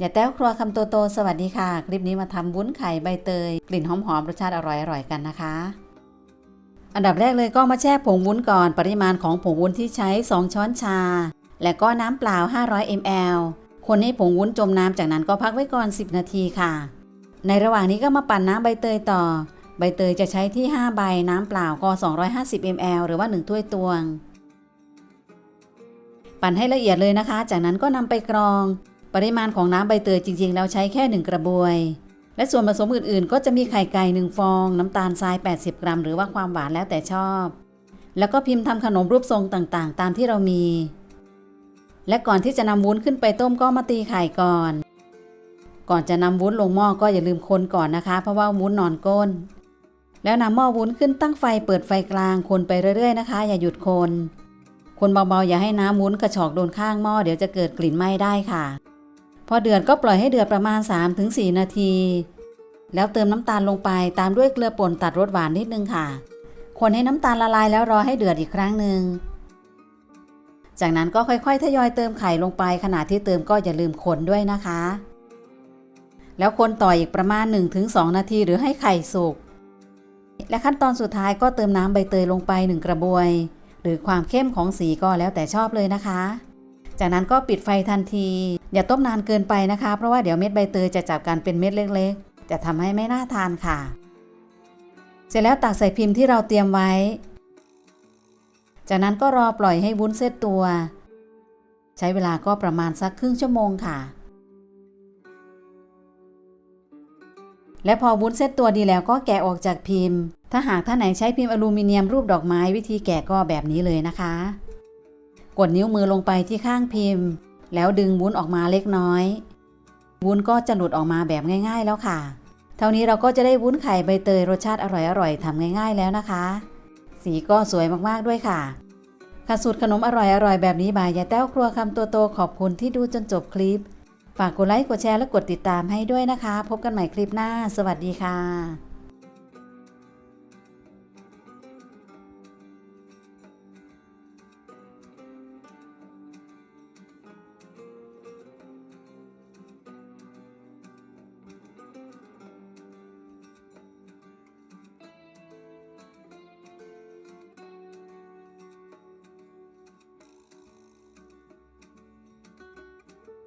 อย่าแต้วครัวคำโตโตสวัสดีค่ะ คลิปนี้มาทำวุ้นไข่ใบเตย กลิ่นหอมๆรสชาติอร่อยๆกันนะคะ อันดับแรกเลยก็มาแช่ผงวุ้นก่อนปริมาณของผงวุ้นที่ใช้ 2 ช้อนชา และก็น้ำเปล่า 500 ml คนให้ผงวุ้นจมน้ำจากนั้นก็พักไว้ก่อน 10 นาทีค่ะ ในระหว่างนี้ก็มาปั่นน้ำใบเตยต่อ ใบเตยจะใช้ที่ 5 ใบน้ำเปล่าก็ 250 ml หรือว่า 1 ถ้วยตวง ปั่นให้ละเอียดเลยนะคะ จากนั้นก็นำไปกรอง ปริมาณของน้ำใบเตยจริง ๆ แล้วใช้แค่ 1 กระบวย และส่วนผสมอื่นๆ ก็จะมีไข่ไก่1ฟอง น้ำตาลทราย 80 กรัม หรือว่าความหวานแล้วแต่ชอบ แล้วก็พิมพ์ทำขนมรูปทรงต่างๆ ตามที่เรามี และก่อนที่จะนำวุ้นขึ้นไปต้มก็มาตีไข่ก่อน ก่อนจะนำวุ้นลงหม้อก็อย่าลืมคนก่อนนะคะ เพราะว่าวุ้นนอนก้น แล้วนำหม้อวุ้นขึ้นตั้งไฟเปิดไฟกลางคนไปเรื่อย ๆ นะคะ อย่าหยุดคนคนเบาๆอย่าให้น้ำวุ้นกระชอกโดนข้างหม้อเดี๋ยวจะเกิดกลิ่นไหม้ได้ค่ะ พอเดือดก็ปล่อยให้เดือดประมาณ 3-4 นาที แล้วเติมน้ำตาลลงไปตามด้วยเกลือป่นตัดรสหวานนิดนึงค่ะ คนให้น้ำตาลละลายแล้วรอให้เดือดอีกครั้งหนึ่ง จากนั้นก็ค่อยๆ ทยอยเติมไข่ลงไปขณะที่เติมก็อย่าลืมคนด้วยนะคะ แล้วคนต่ออีกประมาณ 1-2 นาทีหรือให้ไข่สุก และขั้นตอนสุดท้ายก็เติมน้ำใบเตยลงไป 1 กระบวย หรือความเข้มของสีก็แล้วแต่ชอบเลยนะคะ จากนั้นก็ปิดไฟทันที อย่าต้มนานเกินไปนะคะ เพราะว่าเดี๋ยวเม็ดใบเตยจะจับกันเป็นเม็ดเล็กๆ จะทำให้ไม่น่าทานค่ะ เสร็จแล้วตักใส่พิมพ์ที่เราเตรียมไว้ จากนั้นก็รอปล่อยให้วุ้นเซตตัว ใช้เวลาก็ประมาณสักครึ่งชั่วโมงค่ะ และพอวุ้นเซตตัวดีแล้วก็แกะออกจากพิมพ์ ถ้าหากท่านไหนใช้พิมพ์อลูมิเนียมรูปดอกไม้วิธีแกะก็แบบนี้เลยนะคะ กดนิ้วมือลงไปที่ข้างพิมพ์ แล้วดึงวุ้นออกมาเล็กน้อย วุ้นก็จะหลุดออกมาแบบง่าย ๆแล้วค่ะ เท่านี้เราก็จะได้วุ้นไข่ใบเตยรสชาติอร่อยๆทำง่าย ๆแล้วนะคะ สีก็สวยมากๆด้วยค่ะค่ะสูตรขนมอร่อยๆแบบนี้บายยายแต้วครัวคำตัวโตขอบคุณที่ดูจนจบคลิป ฝากกดไลค์กดแชร์และกดติดตามให้ด้วยนะคะ พบกันใหม่คลิปหน้า สวัสดีค่ะ